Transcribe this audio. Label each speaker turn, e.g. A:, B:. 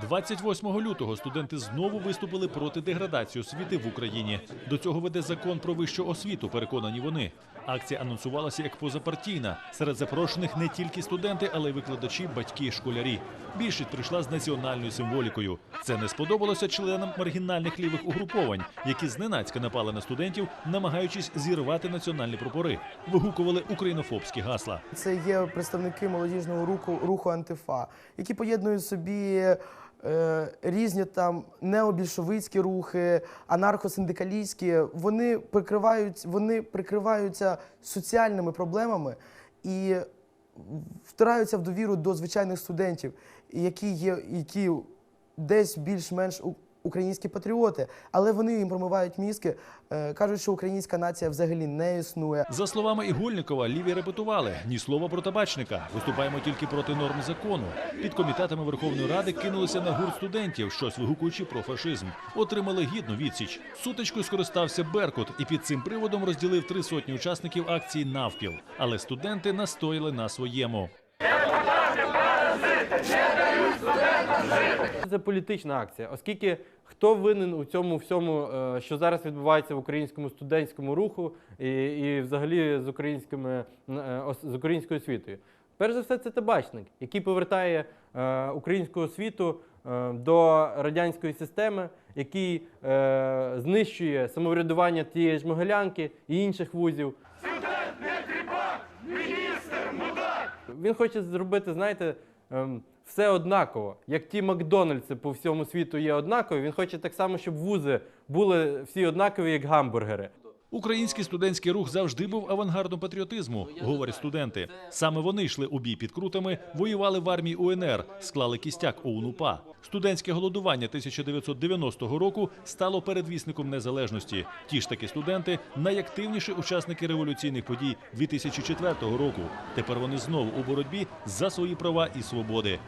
A: 28 лютого студенти знову виступили проти деградації освіти в Україні. До цього веде закон про вищу освіту. Переконані вони. Акція анонсувалася як позапартійна. Серед запрошених не тільки студенти, але й викладачі, батьки, школярі. Більшість прийшла з національною символікою. Це не сподобалося членам маргінальних лівих угруповань, які зненацька напали на студентів, намагаючись зірвати національні прапори. Вигукували українофобські гасла.
B: Це є представники молодіжного руху, руху антифа, які поєднують собі е, різні там необільшовицькі рухи, анархосиндикалістські. Вони прикривають, вони прикриваються соціальними проблемами і втираються в довіру до звичайних студентів, які є, які десь більш-менш українські патріоти, але вони їм промивають мізки, е, кажуть, що українська нація взагалі не існує.
A: За словами Ігольникова, ліві репетували ні слова про табачника. Виступаємо тільки проти норм закону. Під комітетами Верховної Ради кинулися на гурт студентів, щось вигукуючи про фашизм. Отримали гідну відсіч. Сутичкою скористався Беркут і під цим приводом розділив три сотні учасників акції навпіл. Але студенти настояли на своєму.
C: Це політична акція, оскільки хто винен у цьому всьому, е, що зараз відбувається в українському студентському руху і, і взагалі з українськими е, з українською освітою? Перш за все, це табачник, який повертає е, українську освіту е, до радянської системи, який е, знищує самоврядування тієї ж Могилянки і інших вузів. Він хоче зробити, знаєте, ем, все однаково. Як ті Макдональдси по всьому світу є однакові, він хоче так само, щоб вузи були всі однакові, як гамбургери.
A: Український студентський рух завжди був авангардом патріотизму, говорять студенти. Саме вони йшли у бій під крутами, воювали в армії УНР, склали кістяк ОУН-УПА. Студентське голодування 1990 року стало передвісником незалежності. Ті ж таки студенти найактивніші учасники революційних подій 2004 року. Тепер вони знову у боротьбі за свої права і свободи.